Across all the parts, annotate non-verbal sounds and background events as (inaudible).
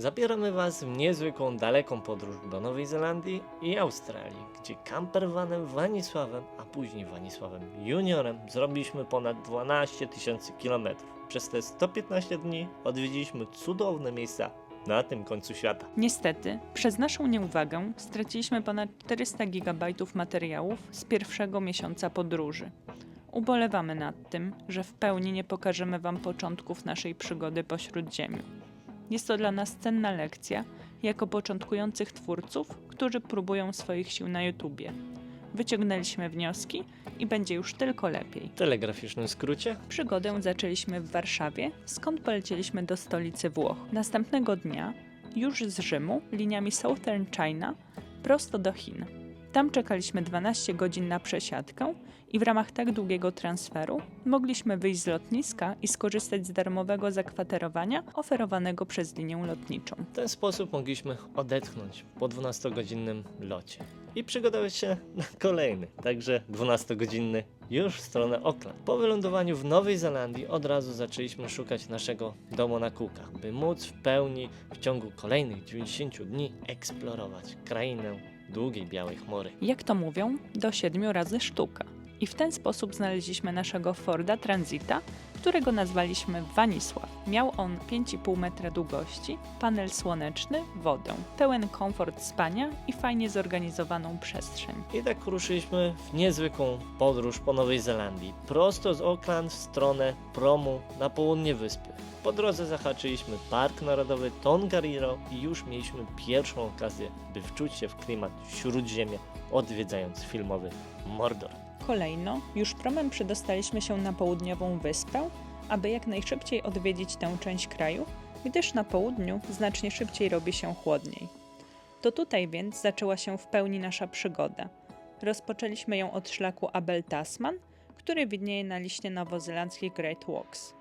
Zabieramy Was w niezwykłą, daleką podróż do Nowej Zelandii i Australii, gdzie campervanem Wanisławem, a później Wanisławem Juniorem zrobiliśmy ponad 12 tysięcy kilometrów. Przez te 115 dni odwiedziliśmy cudowne miejsca na tym końcu świata. Niestety, przez naszą nieuwagę straciliśmy ponad 400 GB materiałów z pierwszego miesiąca podróży. Ubolewamy nad tym, że w pełni nie pokażemy Wam początków naszej przygody po Śródziemiu. Jest to dla nas cenna lekcja, jako początkujących twórców, którzy próbują swoich sił na YouTubie. Wyciągnęliśmy wnioski i będzie już tylko lepiej. W telegraficznym skrócie Przygodę zaczęliśmy w Warszawie, skąd polecieliśmy do stolicy Włoch. Następnego dnia, już z Rzymu, liniami Southern China, prosto do Chin. Tam czekaliśmy 12 godzin na przesiadkę i w ramach tak długiego transferu mogliśmy wyjść z lotniska i skorzystać z darmowego zakwaterowania oferowanego przez linię lotniczą. W ten sposób mogliśmy odetchnąć po 12-godzinnym locie i przygotować się na kolejny, także 12-godzinny już w stronę Auckland. Po wylądowaniu w Nowej Zelandii od razu zaczęliśmy szukać naszego domu na kółkach, by móc w pełni w ciągu kolejnych 90 dni eksplorować krainę długiej białej chmury. Jak to mówią, do siedmiu razy sztuka. I w ten sposób znaleźliśmy naszego Forda Transita, którego nazwaliśmy Wanisław. Miał on 5,5 metra długości, panel słoneczny, wodę, pełen komfort spania i fajnie zorganizowaną przestrzeń. I tak ruszyliśmy w niezwykłą podróż po Nowej Zelandii, prosto z Auckland w stronę promu na południe wyspy. Po drodze zahaczyliśmy Park Narodowy Tongariro i już mieliśmy pierwszą okazję, by wczuć się w klimat Śródziemia, odwiedzając filmowy Mordor. Kolejno, już promem przedostaliśmy się na południową wyspę, aby jak najszybciej odwiedzić tę część kraju, gdyż na południu znacznie szybciej robi się chłodniej. To tutaj więc zaczęła się w pełni nasza przygoda. Rozpoczęliśmy ją od szlaku Abel Tasman, który widnieje na liście nowozelandzkich Great Walks.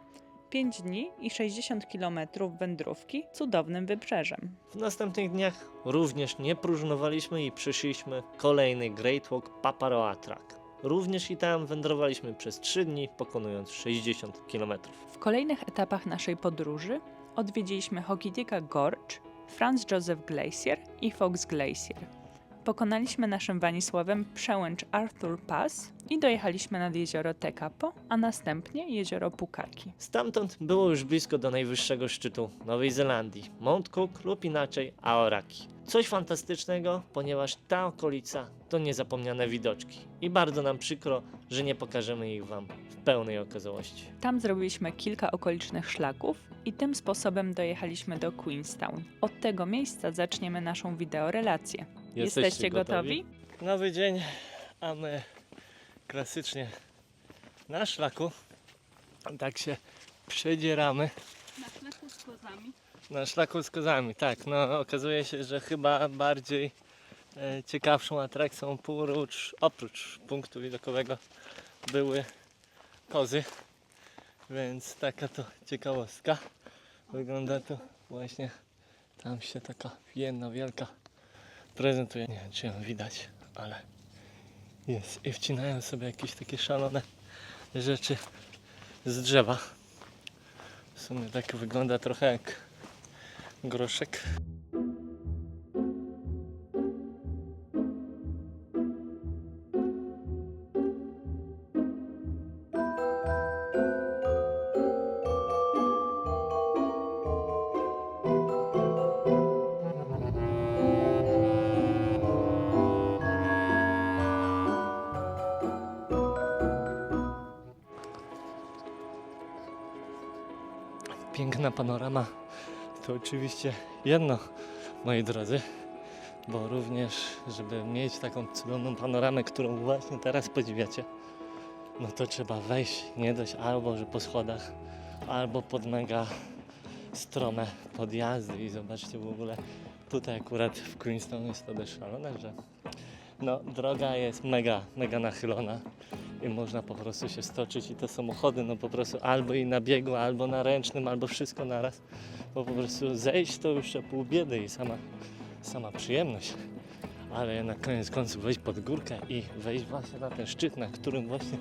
5 dni i 60 km wędrówki cudownym wybrzeżem. W następnych dniach również nie próżnowaliśmy i przyszliśmy kolejny Great Walk Paparoa Track. Również i tam wędrowaliśmy przez 3 dni, pokonując 60 km. W kolejnych etapach naszej podróży odwiedziliśmy Hokitika Gorge, Franz Joseph Glacier i Fox Glacier. Pokonaliśmy naszym Wanisławem przełęcz Arthur Pass i dojechaliśmy nad jezioro Tekapo, a następnie jezioro Pukaki. Stamtąd było już blisko do najwyższego szczytu Nowej Zelandii, Mount Cook lub inaczej Aoraki. Coś fantastycznego, ponieważ ta okolica to niezapomniane widoczki i bardzo nam przykro, że nie pokażemy ich Wam w pełnej okazałości. Tam zrobiliśmy kilka okolicznych szlaków i tym sposobem dojechaliśmy do Queenstown. Od tego miejsca zaczniemy naszą wideorelację. Jesteście gotowi? Nowy dzień, a my klasycznie na szlaku. Tak się przedzieramy. Na szlaku z kozami. Na szlaku z kozami, tak. No okazuje się, że chyba bardziej e, ciekawszą atrakcją oprócz punktu widokowego były kozy. Więc taka to ciekawostka. Wygląda to właśnie tam się taka jedna wielka prezentuje. Nie wiem czy ją widać, ale jest. I wcinają sobie jakieś takie szalone rzeczy z drzewa. W sumie tak wygląda trochę jak groszek. Oczywiście jedno, moi drodzy, bo również, żeby mieć taką cudowną panoramę, którą właśnie teraz podziwiacie, no to trzeba wejść nie dość albo, że po schodach, albo pod mega strome podjazdy i zobaczcie w ogóle tutaj akurat w Queenstown jest to dość szalone, że no droga jest mega, mega nachylona i można po prostu się stoczyć i te samochody no po prostu albo i na biegu, albo na ręcznym, albo wszystko naraz, bo po prostu zejść to już pół biedy i sama, sama przyjemność. Ale na koniec końców wejść pod górkę i wejść właśnie na ten szczyt, na którym właśnie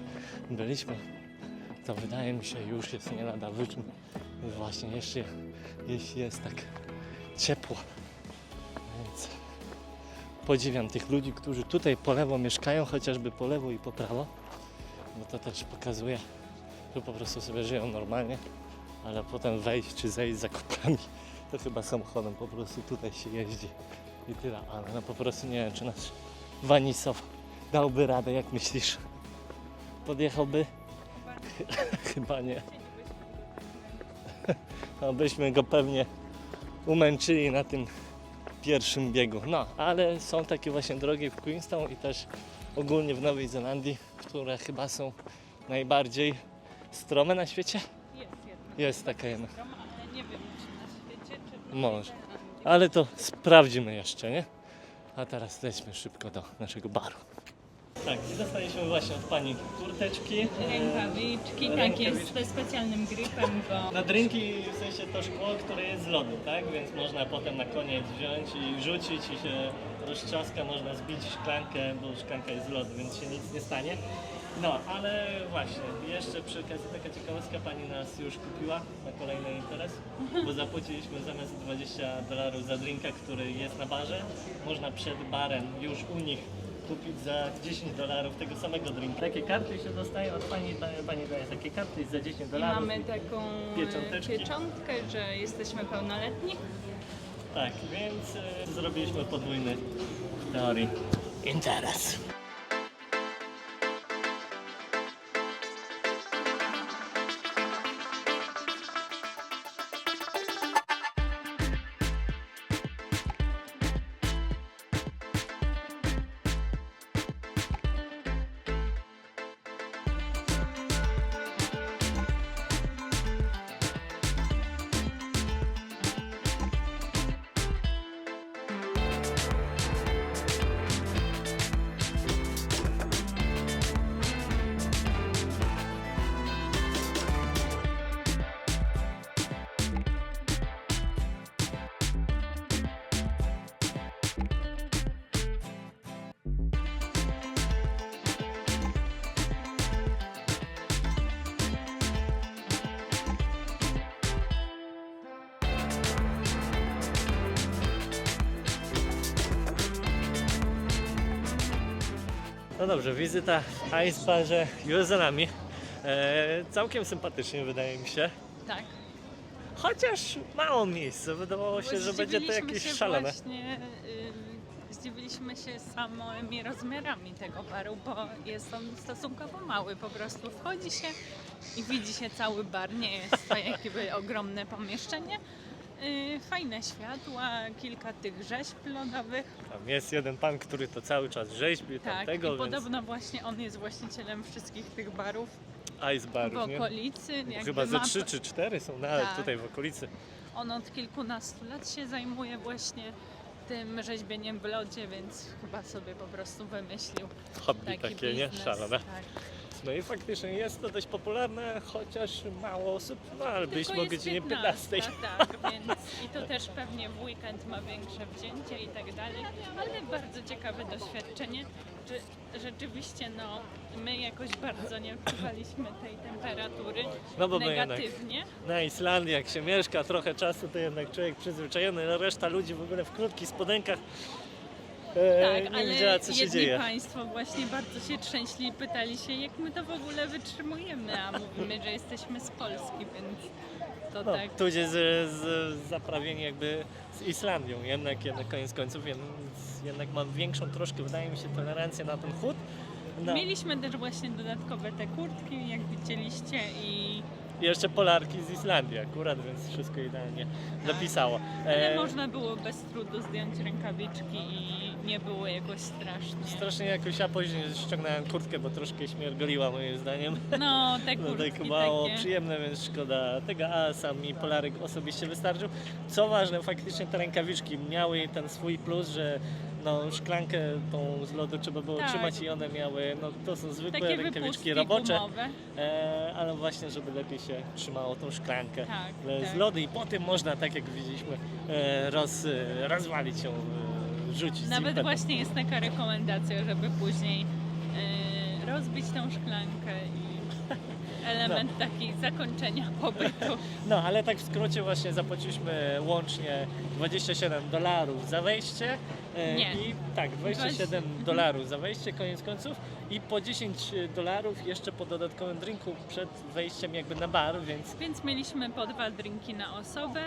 byliśmy, to wydaje mi się już jest nie lada wyczyn. Właśnie jeszcze, jeśli jest tak ciepło. Więc podziwiam tych ludzi, którzy tutaj po lewo mieszkają, chociażby po lewo i po prawo, bo to też pokazuje, że po prostu sobie żyją normalnie, ale potem wejść czy zejść z zakupami, to chyba samochodem po prostu tutaj się jeździ i tyle, ale no po prostu nie wiem, czy nasz Wanisow dałby radę, jak myślisz? Podjechałby? Chyba nie. (laughs) No, byśmy go pewnie umęczyli na tym pierwszym biegu. No, ale są takie właśnie drogi w Queenstown i też ogólnie w Nowej Zelandii, które chyba są najbardziej strome na świecie. Jest jedna Jest taka jedna. ale nie wiem, czy na świecie, czy Może. Ale to sprawdzimy jeszcze, nie? A teraz lećmy szybko do naszego baru. Tak, i dostaliśmy właśnie od pani kurteczki. Rękawiczki, tak jest ze specjalnym gripem go. Na drinki w sensie to szkło, które jest z lodu, tak? Więc można potem na koniec wziąć i rzucić i się roztrzaska, można zbić szklankę, bo szklanka jest z lodu, więc się nic nie stanie. No, ale właśnie, jeszcze przy okazji taka ciekawostka, pani nas już kupiła na kolejny interes, bo zapłaciliśmy zamiast 20 dolarów za drinka, który jest na barze, można przed barem już u nich kupić za 10 dolarów tego samego drinka. Takie karty się dostaje od pani, pani daje takie karty za 10 I dolarów. mamy taką Piecząteczki. pieczątkę, że jesteśmy pełnoletni. Tak, więc e, zrobiliśmy podwójny w teorii interes. No dobrze, wizyta w Ice Barze Juzelami. E, całkiem sympatycznie wydaje mi się. Tak. Chociaż mało miejsca, wydawało się, że będzie to jakieś się szalone. Właśnie, y, zdziwiliśmy się samymi rozmiarami tego baru, bo jest on stosunkowo mały. Po prostu wchodzi się i widzi się cały bar. Nie jest to (laughs) jakby ogromne pomieszczenie. Y, Fajne światła, kilka tych rzeźb lodowych. Tam jest jeden pan, który to cały czas rzeźbi Tak, tamtego, i więc podobno właśnie on jest właścicielem wszystkich tych barów Ice w nie? okolicy. jakby Chyba ze trzy czy cztery są nawet Tak. tutaj w okolicy. On od kilkunastu lat się zajmuje właśnie tym rzeźbieniem w lodzie, więc chyba sobie po prostu wymyślił Hobby taki takie, nie? biznes. Szalone. Tak. No i faktycznie jest to dość popularne, chociaż mało osób, no ale byliśmy o godzinie 15, 15. Tak, więc i to też pewnie w weekend ma większe wzięcie i tak dalej, ale bardzo ciekawe doświadczenie, że rzeczywiście no, my jakoś bardzo nie odczuwaliśmy tej temperatury No bo my jednak negatywnie. na Islandii, jak się mieszka trochę czasu, to jednak człowiek przyzwyczajony, no reszta ludzi w ogóle w krótkich spodenkach Tak, nie ale wiedziała co się jedni dzieje. Państwo właśnie bardzo się trzęśli i pytali się, jak my to w ogóle wytrzymujemy, a mówimy, że jesteśmy z Polski, więc to No, tak. tu jest z, z, zaprawieni jakby z Islandią, jednak, jednak koniec końców, jednak mam większą troszkę, wydaje mi się, tolerancję na ten chód. No. Mieliśmy też właśnie dodatkowe te kurtki, jak widzieliście i I jeszcze polarki z Islandii akurat, więc wszystko idealnie dopisało. ale E, można było bez trudu zdjąć rękawiczki i nie było jakoś strasznie. Strasznie jakoś ja później ściągnąłem kurtkę, bo troszkę śmiergoliła moim zdaniem. No, (laughs) te No kurtki tak mało takie. przyjemne, więc szkoda tego, a sam mi polarek osobiście wystarczył. Co ważne, faktycznie te rękawiczki miały ten swój plus, że no, szklankę tą z lodu trzeba było Tak. trzymać i one miały, no to są zwykłe Takie rękawiczki wypustki robocze, gumowe. e, ale właśnie, żeby lepiej się trzymało tą szklankę Tak, e, z tak. lodu i potem można, tak jak widzieliśmy, e, roz, e, rozwalić ją, e, rzucić z Nawet impetem. właśnie jest taka rekomendacja, żeby później e, rozbić tą szklankę i element taki zakończenia pobytu. No, ale tak w skrócie właśnie zapłaciliśmy łącznie 27 dolarów za wejście. e, Nie. I tak, 27 dolarów za wejście, koniec końców. I po 10 dolarów jeszcze po dodatkowym drinku przed wejściem jakby na bar, więc Więc mieliśmy po dwa drinki na osobę.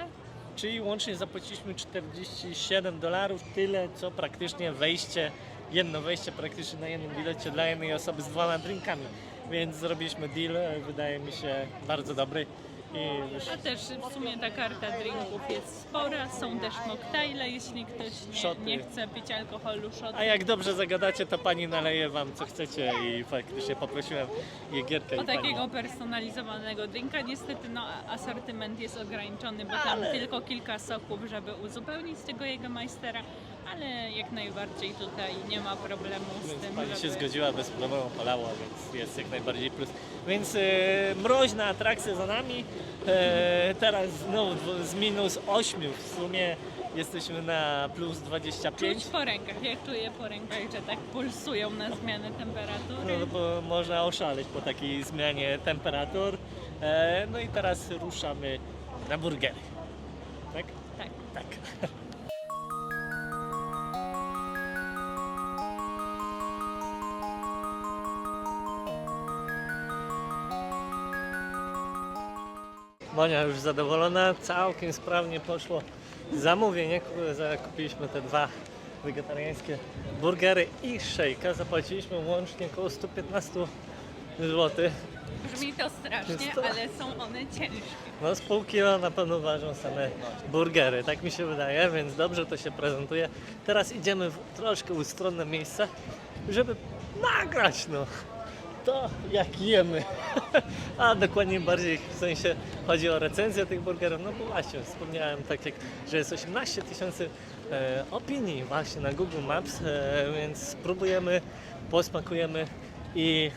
czyli łącznie zapłaciliśmy 47 dolarów, tyle co praktycznie wejście, jedno wejście praktycznie na jednym bilecie dla jednej osoby z dwoma drinkami. Więc zrobiliśmy deal, wydaje mi się bardzo dobry. I już A też w sumie ta karta drinków jest spora. Są też moktajle, jeśli ktoś Szoty. nie, nie chce pić alkoholu, szoty. A jak dobrze zagadacie, to pani naleje wam co chcecie i faktycznie poprosiłem Jegierkę O i pani. takiego personalizowanego drinka niestety no, asortyment jest ograniczony, bo tam Ale- tylko kilka soków, żeby uzupełnić tego jego majstera, ale jak najbardziej tutaj nie ma problemu z Więc tym, pani żeby... się zgodziła, bez problemu polała, więc jest jak najbardziej plus. Więc e, mroźna atrakcja za nami. E, teraz znowu dwu- z minus 8 w sumie jesteśmy na plus 25. Czuć po rękach, ja czuję po rękach, że tak pulsują na zmianę temperatury. No, bo można oszaleć po takiej zmianie temperatur. E, no i teraz ruszamy na burgery. Tak? Tak. Tak. (laughs) Monia już zadowolona, całkiem sprawnie poszło zamówienie. Ku- Zakupiliśmy te dwa wegetariańskie burgery i szejka. Zapłaciliśmy łącznie około 115 zł. Brzmi to strasznie, to- ale są one ciężkie. No z pół kilo na pewno ważą same burgery, tak mi się wydaje, więc dobrze to się prezentuje. Teraz idziemy w troszkę ustronne miejsce, żeby nagrać no to jak jemy. (laughs) A dokładnie bardziej w sensie chodzi o recenzję tych burgerów. No bo właśnie wspomniałem tak jak, że jest 18 tysięcy e, opinii właśnie na Google Maps, e, więc spróbujemy, posmakujemy i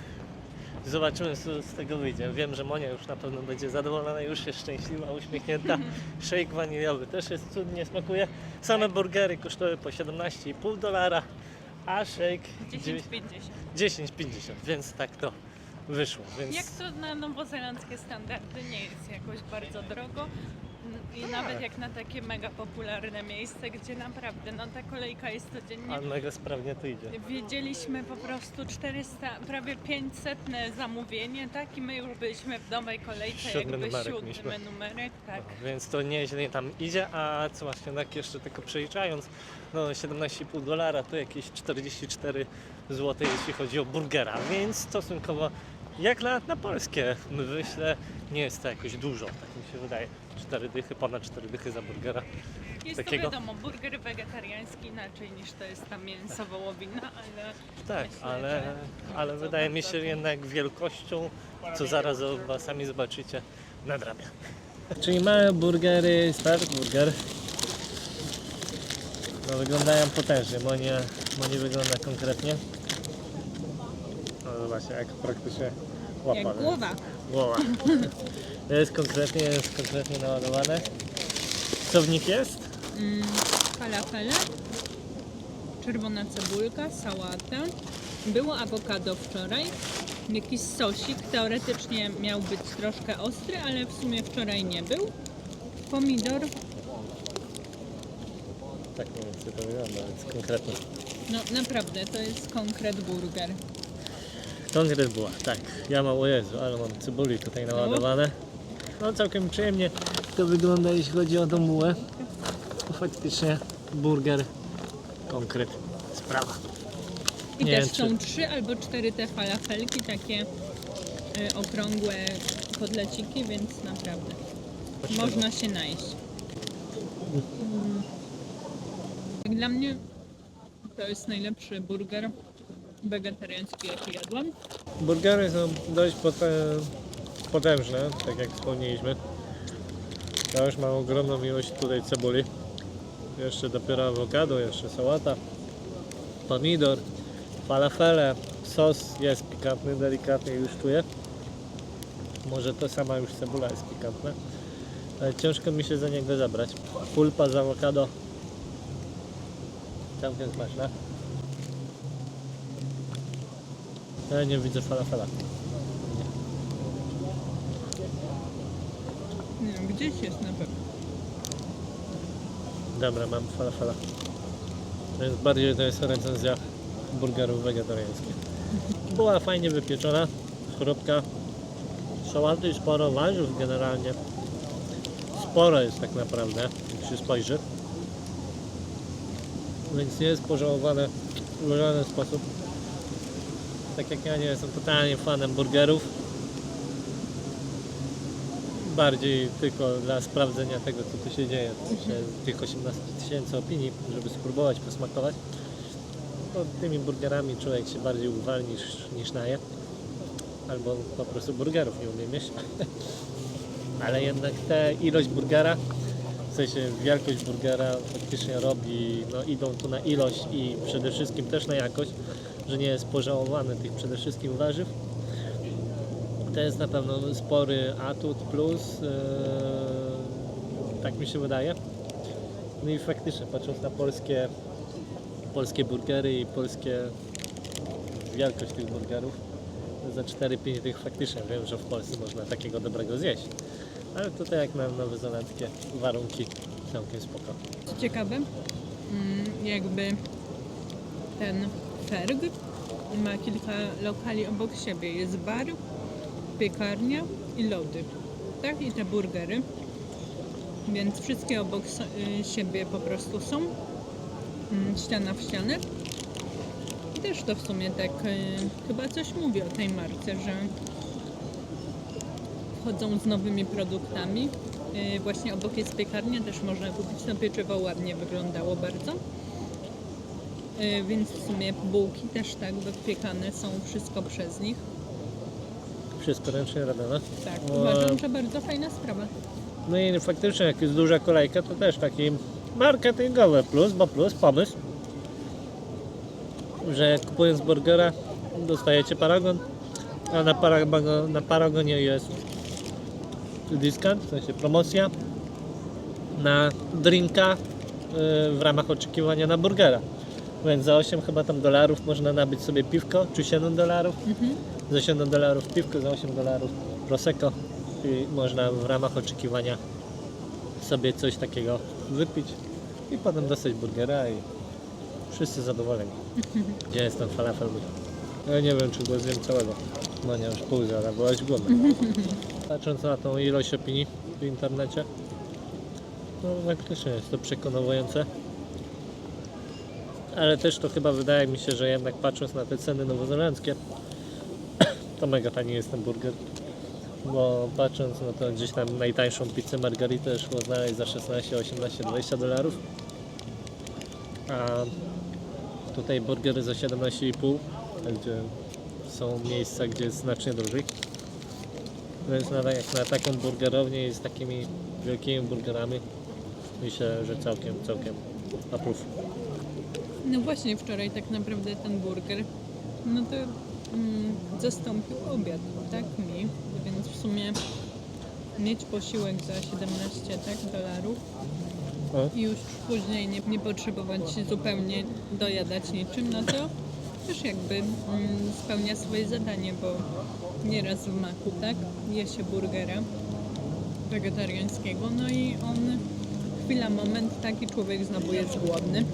Zobaczymy, co z tego wyjdzie. Wiem, że Monia już na pewno będzie zadowolona, już jest szczęśliwa, uśmiechnięta. (laughs) Shake waniliowy też jest cudnie, smakuje. Same burgery kosztowały po 17,5 dolara, a shake 10,50. 10,50, więc tak to wyszło. Więc Jak to na nowozelandzkie standardy nie jest jakoś bardzo drogo. I nawet jak na takie mega popularne miejsce, gdzie naprawdę no, ta kolejka jest codziennie. a mega sprawnie to idzie. Wiedzieliśmy po prostu 400, prawie 500 zamówienie, tak? I my już byliśmy w nowej kolejce, Siódmy jakby numerek siódmy mieliśmy. numerek, tak. No, więc to nieźle tam idzie, a co właśnie tak jeszcze tylko przeliczając, no 17,5 dolara to jakieś 44 zł, jeśli chodzi o burgera, więc stosunkowo jak na, na polskie myślę, nie jest to jakoś dużo, tak mi się wydaje. 4 dychy, ponad 4 dychy za burgera. Jest takiego- to wiadomo, burger wegetariański inaczej niż to jest ta mięsowo-łowina, ale Tak, Myślę, ale, że ale wydaje mi się to- jednak wielkością, co zaraz sami zobaczycie, nadrabia. Czyli małe burgery, start burger. No wyglądają potężnie, bo nie, bo nie wygląda konkretnie. No zobaczcie, jak praktycznie łapa. jak głowa. Głowa. (laughs) To jest konkretnie, jest konkretnie naładowane. Co w nich jest? Mm, falafele, czerwona cebulka, sałata. Było awokado wczoraj, jakiś sosik, teoretycznie miał być troszkę ostry, ale w sumie wczoraj nie był. Pomidor, Tak mniej więcej to wygląda, więc konkretnie. no naprawdę to jest konkret burger. Konkret była, tak. Ja mam, o Jezu, ale mam cebuli tutaj naładowane. No całkiem przyjemnie to wygląda, jeśli chodzi o tą bułę. To faktycznie burger, konkret, sprawa. I Nie też wiem, są trzy albo cztery te falafelki, takie y, okrągłe kotleciki, więc naprawdę można się najeść. Mm. Jak dla mnie to jest najlepszy burger wegetariański, jaki jadłam. Burgery są dość pote- potężne, tak jak wspomnieliśmy. Ja już mam ogromną ilość tutaj cebuli. Jeszcze dopiero awokado, jeszcze sałata, pomidor, falafele, sos jest pikantny, delikatnie już czuję. Może to sama już cebula jest pikantna. Ale ciężko mi się za niego zabrać. Pulpa z awokado. Całkiem smaczna. Ale nie widzę falafela. Nie. Nie wiem, gdzieś jest na pewno. Dobra, mam falafela. Więc bardziej to jest recenzja burgerów wegetariańskich. Była fajnie wypieczona, chrupka. Sałaty i sporo warzyw generalnie. Sporo jest tak naprawdę, jak się spojrzy. Więc nie jest pożałowane w żaden sposób. Tak jak ja nie jestem totalnie fanem burgerów. Bardziej tylko dla sprawdzenia tego, co tu się dzieje. Tych 18 tysięcy opinii, żeby spróbować, posmakować. Bo tymi burgerami człowiek się bardziej uwalni niż, niż naje. Albo po prostu burgerów nie umie mieć. (laughs) Ale jednak ta ilość burgera, w sensie wielkość burgera faktycznie robi, no idą tu na ilość i przede wszystkim też na jakość, że nie jest pożałowany tych przede wszystkim warzyw. To jest na pewno spory atut plus, eee, tak mi się wydaje. No i faktycznie patrząc na polskie, polskie burgery i polskie wielkość tych burgerów, za 4-5 tych faktycznie wiem, że w Polsce można takiego dobrego zjeść. Ale tutaj jak na nowozelandzkie warunki całkiem spoko. Co ciekawe, mm, jakby ten Ferg ma kilka lokali obok siebie. Jest bar, piekarnia i lody. Tak? I te burgery. Więc wszystkie obok y, siebie po prostu są. Mm, Ściana w ścianę. I też to w sumie tak y, chyba coś mówi o tej marce, że wchodzą z nowymi produktami. Yy, Właśnie obok jest piekarnia, też można kupić to pieczywo, ładnie wyglądało bardzo. Więc w sumie bułki też tak wypiekane są wszystko przez nich. Wszystko ręcznie robione. Tak, uważam, że bardzo fajna sprawa. No i faktycznie jak jest duża kolejka, to też taki marketingowy plus, bo plus pomysł, że kupując burgera dostajecie paragon, a na, paragon, na paragonie jest dyskant, w sensie promocja na drinka y, w ramach oczekiwania na burgera. Więc za 8 chyba tam dolarów można nabyć sobie piwko, czy 7 dolarów. Za 7 dolarów piwko, za 8 dolarów prosecco i można w ramach oczekiwania sobie coś takiego wypić i potem dostać burgera i wszyscy zadowoleni. (laughs) Gdzie jest ten falafel? Ja nie wiem, czy go zjem całego. No nie, już pół zjada, byłaś głodna. (laughs) Patrząc na tą ilość opinii w internecie, no faktycznie jest to przekonujące. Ale też to chyba wydaje mi się, że jednak patrząc na te ceny nowozelandzkie, to mega tani jest ten burger. Bo patrząc, no to gdzieś tam najtańszą pizzę margaritę szło znaleźć za 16, 18, 20 dolarów. A tutaj burgery za 17,5, gdzie są miejsca, gdzie jest znacznie drożej. Więc na, jak na taką burgerownię i z takimi wielkimi burgerami myślę, że całkiem, całkiem aprów. No właśnie wczoraj tak naprawdę ten burger, no to zastąpił obiad, tak mi, więc w sumie mieć posiłek za 17 tak, dolarów i już później nie, nie potrzebować zupełnie dojadać niczym, no to też jakby mm, spełnia swoje zadanie, bo nieraz w maku, tak, je się burgera wegetariańskiego, no i on chwila, moment, taki człowiek znowu jest głodny.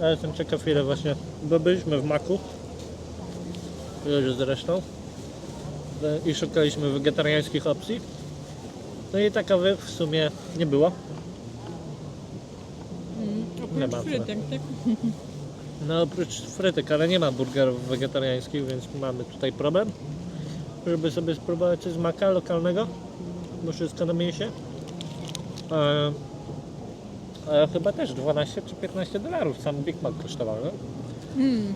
Ale jestem ciekaw ile właśnie, bo byliśmy w Maku, już zresztą, e, i szukaliśmy wegetariańskich opcji. No i takowych w sumie nie było. Mm, Nie ma frytek, tak? No oprócz frytek, ale nie ma burgerów wegetariańskich, więc mamy tutaj problem, żeby sobie spróbować coś z Maka lokalnego, bo wszystko na mięsie. E, a chyba też 12 czy 15 dolarów sam Big Mac kosztował, no? Mm.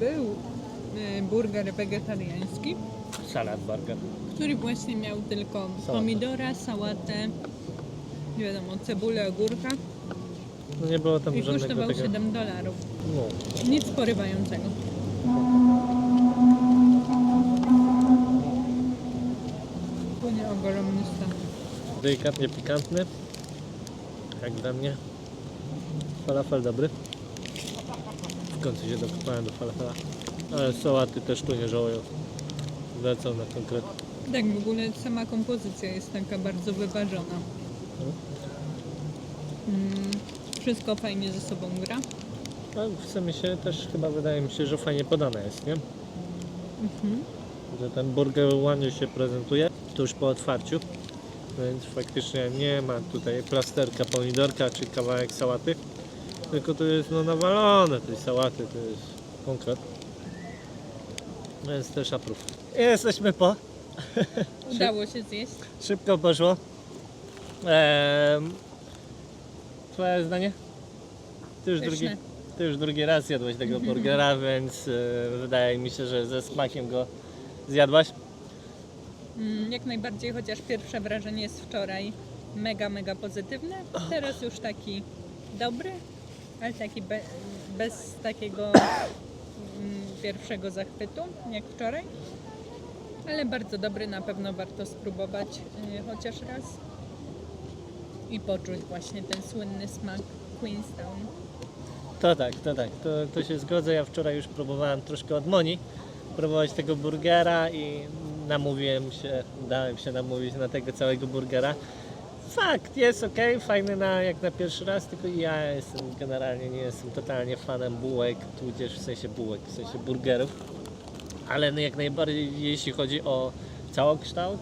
Był burger wegetariański, Salad burger. który właśnie miał tylko pomidora, sałatę, nie wiadomo, cebulę, ogórka No nie było tam i żadnego kosztował tego. 7 dolarów. No. Nic porywającego. Płynie ogromny stan. Delikatnie pikantny. Jak dla mnie. Falafel dobry. W końcu się dokopałem do falafela. Ale sałaty też tu nie żałują. Lecą na konkret. Tak, w ogóle sama kompozycja jest taka bardzo wyważona. Mm, wszystko fajnie ze sobą gra. No, w sumie się też chyba wydaje mi się, że fajnie podane jest, nie? Mhm. Że ten burger ładnie się prezentuje tuż po otwarciu. Więc faktycznie nie ma tutaj plasterka pomidorka czy kawałek sałaty. Tylko to jest no nawalone tej sałaty, to jest konkret. Więc też aprów. Jesteśmy po. Udało się zjeść. Szybko poszło. Eee, twoje zdanie? Ty już, drugi, Pyszne. ty już drugi raz jadłeś tego (laughs) burgera, więc e, wydaje mi się, że ze smakiem go zjadłaś. Mm, jak najbardziej, chociaż pierwsze wrażenie z wczoraj mega, mega pozytywne. Teraz już taki dobry, ale taki be, bez takiego pierwszego zachwytu jak wczoraj. Ale bardzo dobry, na pewno warto spróbować y, chociaż raz i poczuć właśnie ten słynny smak Queenstown. To tak, to tak, to, to się zgodzę. Ja wczoraj już próbowałem troszkę od Moni próbować tego burgera i namówiłem się, dałem się namówić na tego całego burgera. Fakt, jest ok, fajny na, jak na pierwszy raz, tylko ja jestem generalnie nie jestem totalnie fanem bułek, tudzież w sensie bułek, w sensie burgerów. Ale no jak najbardziej jeśli chodzi o całokształt,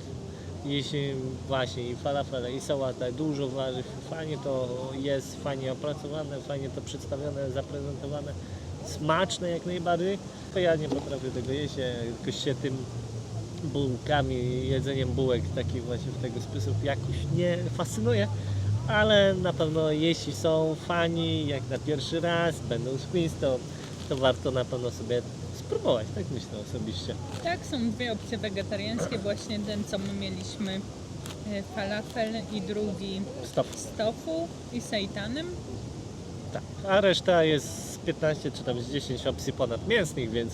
jeśli właśnie i falafele, i sałata, dużo warzyw, fajnie to jest, fajnie opracowane, fajnie to przedstawione, zaprezentowane, smaczne jak najbardziej, to ja nie potrafię tego jeść, ja jakoś się tym bułkami, jedzeniem bułek takich właśnie w tego sposób jakoś nie fascynuje, ale na pewno jeśli są fani, jak na pierwszy raz, będą z to, to warto na pewno sobie spróbować, tak myślę osobiście. Tak, są dwie opcje wegetariańskie, właśnie ten co my mieliśmy y, falafel i drugi Stop. z tofu i sejtanem. Tak, a reszta jest z 15 czy tam z 10 opcji ponadmięsnych, więc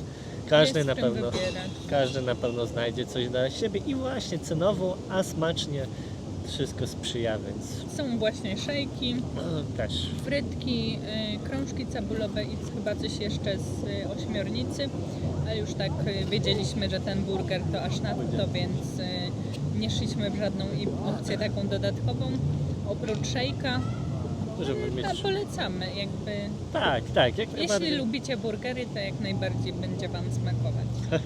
każdy na pewno. wybierać. każdy na pewno znajdzie coś dla siebie. I właśnie cenowo, a smacznie wszystko sprzyja, więc Są właśnie szejki, no, też. frytki, y, krążki cebulowe i chyba coś jeszcze z y, ośmiornicy, ale już tak y, wiedzieliśmy, że ten burger to aż nadto, więc y, nie szliśmy w żadną opcję taką dodatkową. Oprócz szejka, żeby mieć... a polecamy jakby. Tak, tak, jak Jeśli najbardziej. lubicie burgery, to jak najbardziej będzie Wam smakować. (laughs)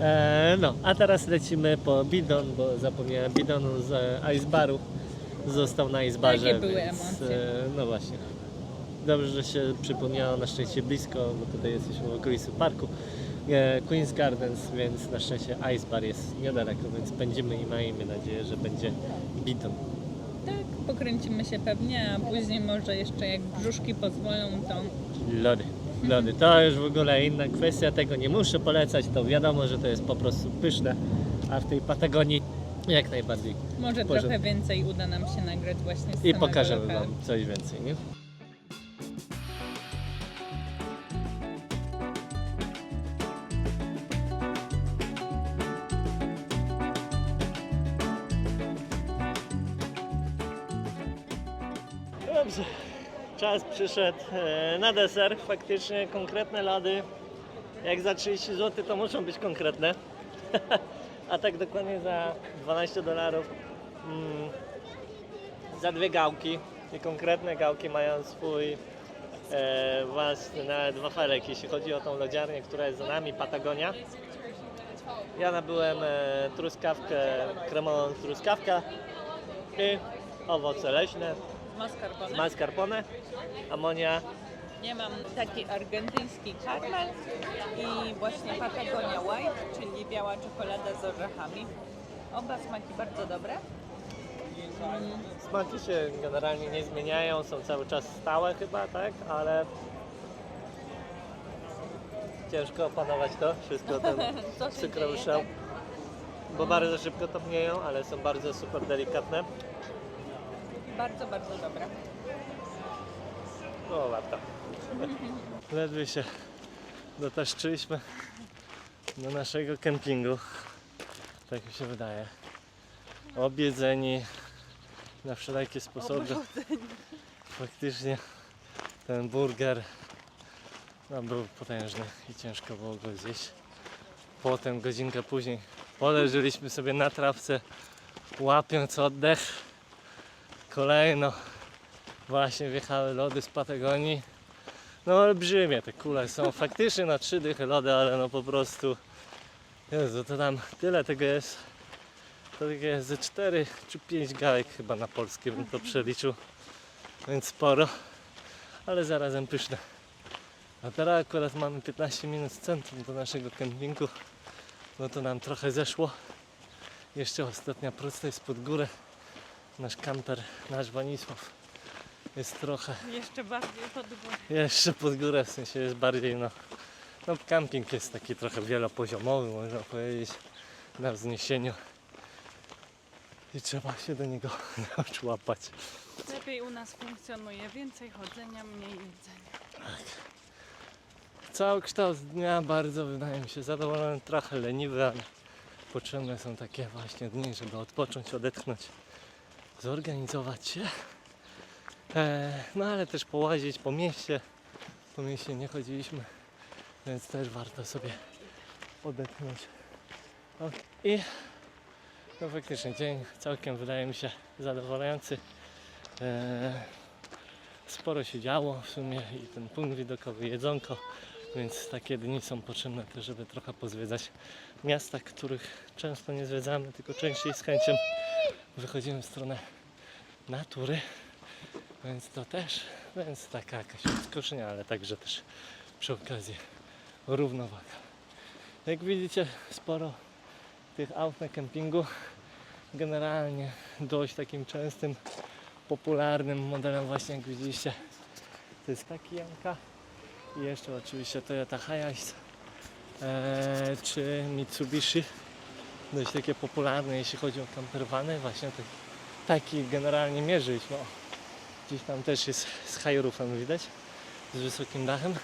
E, no, a teraz lecimy po bidon, bo zapomniałem bidonu z e, Ice Baru. Został na Ice Barze, Jakie były więc, emocje? E, no właśnie. Dobrze, że się przypomniało na szczęście blisko, bo tutaj jesteśmy w okolicy parku. E, Queen's Gardens, więc na szczęście Ice Bar jest niedaleko, więc pędzimy i miejmy nadzieję, że będzie bidon. Tak, pokręcimy się pewnie, a później może jeszcze jak brzuszki pozwolą, to Lody. Lody. To już w ogóle inna kwestia, tego nie muszę polecać, to wiadomo, że to jest po prostu pyszne, a w tej Patagonii jak najbardziej. może trochę więcej uda nam się nagrać właśnie z I samego pokażemy lokalu. Wam coś więcej, nie? Czas przyszedł e, na deser. Faktycznie konkretne lody. Jak za 30 zł to muszą być konkretne. (laughs) A tak dokładnie za 12 dolarów. Mm, za dwie gałki. I konkretne gałki mają swój e, własny nawet wafelek, jeśli chodzi o tą lodziarnię, która jest za nami, Patagonia. Ja nabyłem e, truskawkę, kremową truskawkę i owoce leśne, Mascarpone. mascarpone, amonia. Ja mam taki argentyński karmel i właśnie Patagonia White, czyli biała czekolada z orzechami. Oba smaki bardzo dobre. Smaki się generalnie nie zmieniają, są cały czas stałe chyba, tak? Ale ciężko opanować to wszystko, ten (laughs) Co się cukrowy szał. Bo bardzo szybko topnieją, ale są bardzo super delikatne. Bardzo, bardzo dobre. No warto. (laughs) Ledwie się dotaszczyliśmy do naszego kempingu. Tak mi się wydaje. Obiedzeni na wszelakie sposoby. Faktycznie ten burger no, był potężny i ciężko było go zjeść. Potem godzinkę później Poleżyliśmy sobie na trawce, łapiąc oddech. Kolejno właśnie wjechały lody z Patagonii. No olbrzymie te kule są. Faktycznie na trzy dychy lody, ale no po prostu Jezu, to tam tyle tego jest. To takie jest ze 4 czy 5 gałek chyba na polskie bym to przeliczył. Więc sporo, ale zarazem pyszne. A teraz akurat mamy 15 minut z centrum do naszego kempingu. No to nam trochę zeszło. Jeszcze ostatnia prosta jest pod górę. Nasz kamper, nasz Wanisław jest trochę Jeszcze bardziej pod górę. jeszcze pod górę, w sensie jest bardziej no, no camping jest taki trochę wielopoziomowy można powiedzieć na wzniesieniu i trzeba się do niego (laughs) nauczyć łapać. Lepiej u nas funkcjonuje. Więcej chodzenia, mniej jedzenia. Cały kształt dnia bardzo wydaje mi się zadowolony, trochę leniwy, ale potrzebne są takie właśnie dni, żeby odpocząć, odetchnąć, zorganizować się. E, no ale też połazić po mieście. Po mieście nie chodziliśmy, więc też warto sobie odetchnąć. O, I no faktycznie dzień całkiem wydaje mi się zadowalający. E, sporo się działo w sumie i ten punkt widokowy, jedzonko, więc takie dni są potrzebne też, żeby trochę pozwiedzać miasta, których często nie zwiedzamy, tylko częściej z chęcią wychodzimy w stronę natury, więc to też, więc taka jakaś odskocznia, ale także też przy okazji równowaga. Jak widzicie, sporo tych aut na kempingu. Generalnie dość takim częstym, popularnym modelem właśnie jak widzieliście to jest taki Janka i jeszcze oczywiście Toyota Hiace eee, czy Mitsubishi dość takie popularne jeśli chodzi o campervany właśnie tak, taki generalnie mierzyliśmy o, gdzieś tam też jest z high roofem widać z wysokim dachem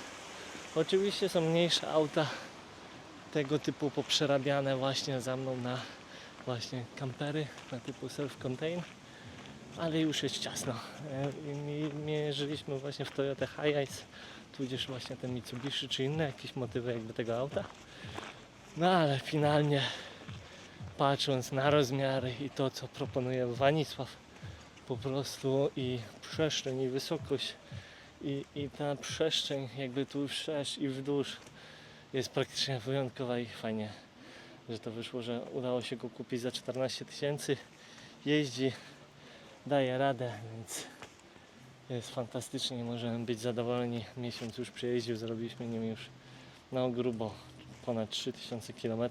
oczywiście są mniejsze auta tego typu poprzerabiane właśnie za mną na właśnie kampery na typu self-contain ale już jest ciasno. E, Mierzyliśmy właśnie w Toyota Hiace, tudzież właśnie ten Mitsubishi, czy inne jakieś motywy jakby tego auta. No ale finalnie patrząc na rozmiary i to co proponuje Wanisław po prostu i przestrzeń i wysokość i, i ta przestrzeń jakby tu wszerz i wzdłuż jest praktycznie wyjątkowa i fajnie, że to wyszło, że udało się go kupić za 14 tysięcy. Jeździ daje radę, więc jest fantastycznie. Możemy być zadowoleni. Miesiąc już przejeździł, zrobiliśmy nim już no grubo ponad 3000 km,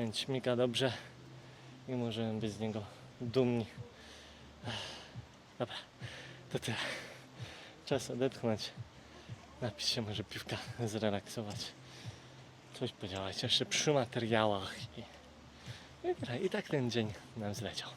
więc śmiga dobrze i możemy być z niego dumni. Dobra, to tyle. Czas odetchnąć, napić się może piwka, zrelaksować, coś podziałać jeszcze przy materiałach i, i tak ten dzień nam zleciał.